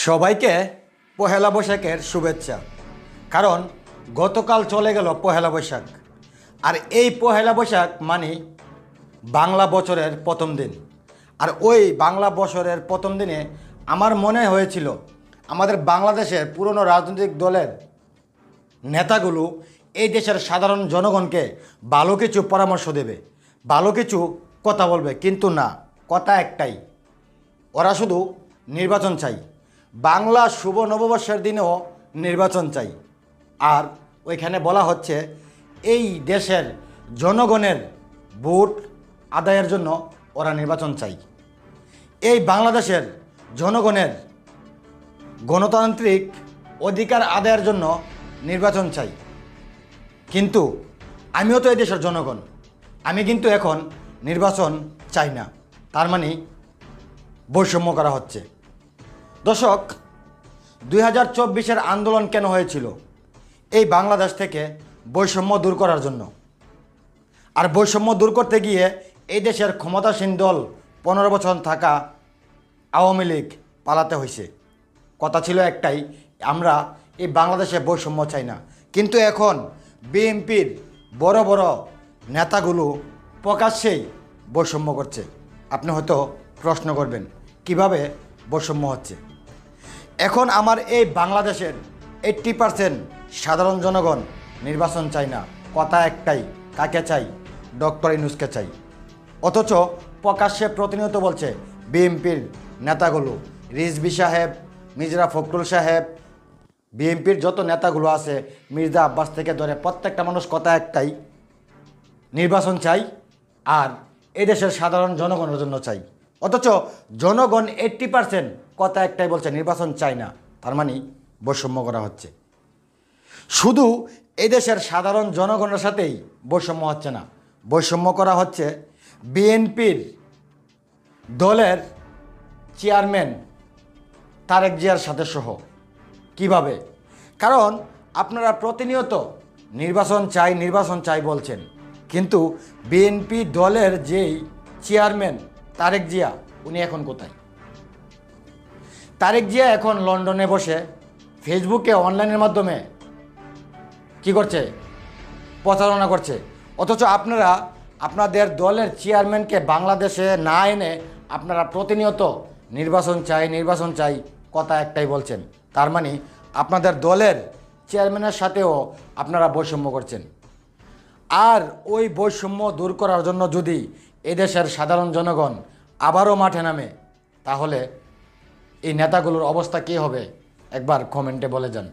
সবাইকে পহেলা বৈশাখের শুভেচ্ছা। কারণ গতকাল চলে গেল পহেলা বৈশাখ। আর এই পহেলা বৈশাখ মানে বাংলা বছরের প্রথম দিন। আর ওই বাংলা বছরের প্রথম দিনে আমার মনে হয়েছিল আমাদের বাংলাদেশের পুরনো রাজনৈতিক দলের নেতাগুলো এই দেশের সাধারণ জনগণকে ভালো কিছু পরামর্শ দেবে, ভালো কিছু কথা বলবে, কিন্তু না, কথা একটাই, ওরা শুধু নির্বাচন চাই। বাংলা শুভ নববর্ষের দিনেও নির্বাচন চাই। আর ওইখানে বলা হচ্ছে, এই দেশের জনগণের ভোট আদায়ের জন্য ওরা নির্বাচন চাই। এই বাংলাদেশের জনগণের গণতান্ত্রিক অধিকার আদায়ের জন্য নির্বাচন চাই। কিন্তু আমিও তো এই দেশের জনগণ। আমি কিন্তু এখন নির্বাচন চাই না। তার মানে বৈষম্য করা হচ্ছে। দর্শক, দুই হাজার চব্বিশের আন্দোলন কেন হয়েছিল? এই বাংলাদেশ থেকে বৈষম্য দূর করার জন্য। আর বৈষম্য দূর করতে গিয়ে এই দেশের ক্ষমতাসীন দল পনেরো বছর থাকা আওয়ামী লীগ পালাতে হয়েছে। কথা ছিল একটাই, আমরা এই বাংলাদেশে বৈষম্য চাই না। কিন্তু এখন বিএনপির বড় বড় নেতাগুলো প্রকাশ্যেই বৈষম্য করছে। আপনি হয়তো প্রশ্ন করবেন, কীভাবে বৈষম্য হচ্ছে? এখন আমার এই বাংলাদেশের এইট্টি পারসেন্ট সাধারণ জনগণ নির্বাচন চাই না। কথা একটাই, কাকে চাই? ডক্টর ইনুসকে চাই। অথচ প্রকাশ্যে প্রতিনিয়ত বলছে, বিএনপির নেতাগুলো রিজবি সাহেব, মির্জা ফখরুল সাহেব, বিএনপির যত নেতাগুলো আছে, মির্জা আব্বাস থেকে ধরে প্রত্যেকটা মানুষ কথা একটাই, নির্বাচন চাই আর এদেশের সাধারণ জনগণের জন্য চাই। অথচ জনগণ এইট্টি পারসেন্ট কথা একটাই বলছে, নির্বাচন চাই না। তার মানে বৈষম্য করা হচ্ছে। শুধু এদেশের সাধারণ জনগণের সাথেই বৈষম্য হচ্ছে না। বৈষম্য করা হচ্ছে বিএনপির দলের চেয়ারম্যান তারেক জিয়ার সাথে সহ। কীভাবে? কারণ আপনারা প্রতিনিয়ত নির্বাচন চাই নির্বাচন চাই বলছেন। কিন্তু বিএনপি দলের যেই চেয়ারম্যান তারেক জিয়া, উনি এখন কোথায়? তারেক জিয়া এখন লন্ডনে বসে ফেসবুকে অনলাইনের মাধ্যমে কি করছে? প্রচারণা করছে। অথচ আপনারা, আপনাদের দলের চেয়ারম্যানকে বাংলাদেশে না এনে আপনারা প্রতিনিয়ত নির্বাচন চাই নির্বাচন চাই, কথা একটাই বলছেন। তার মানে আপনাদের দলের চেয়ারম্যানের সাথেও আপনারা বৈষম্য করছেন। আর ওই বৈষম্য দূর করার জন্য যদি এদেশের সাধারণ জনগণ আবারও মাঠে নামে। তাহলে এই নেতাগুলোর অবস্থা কী হবে? একবার কমেন্টে বলে যান।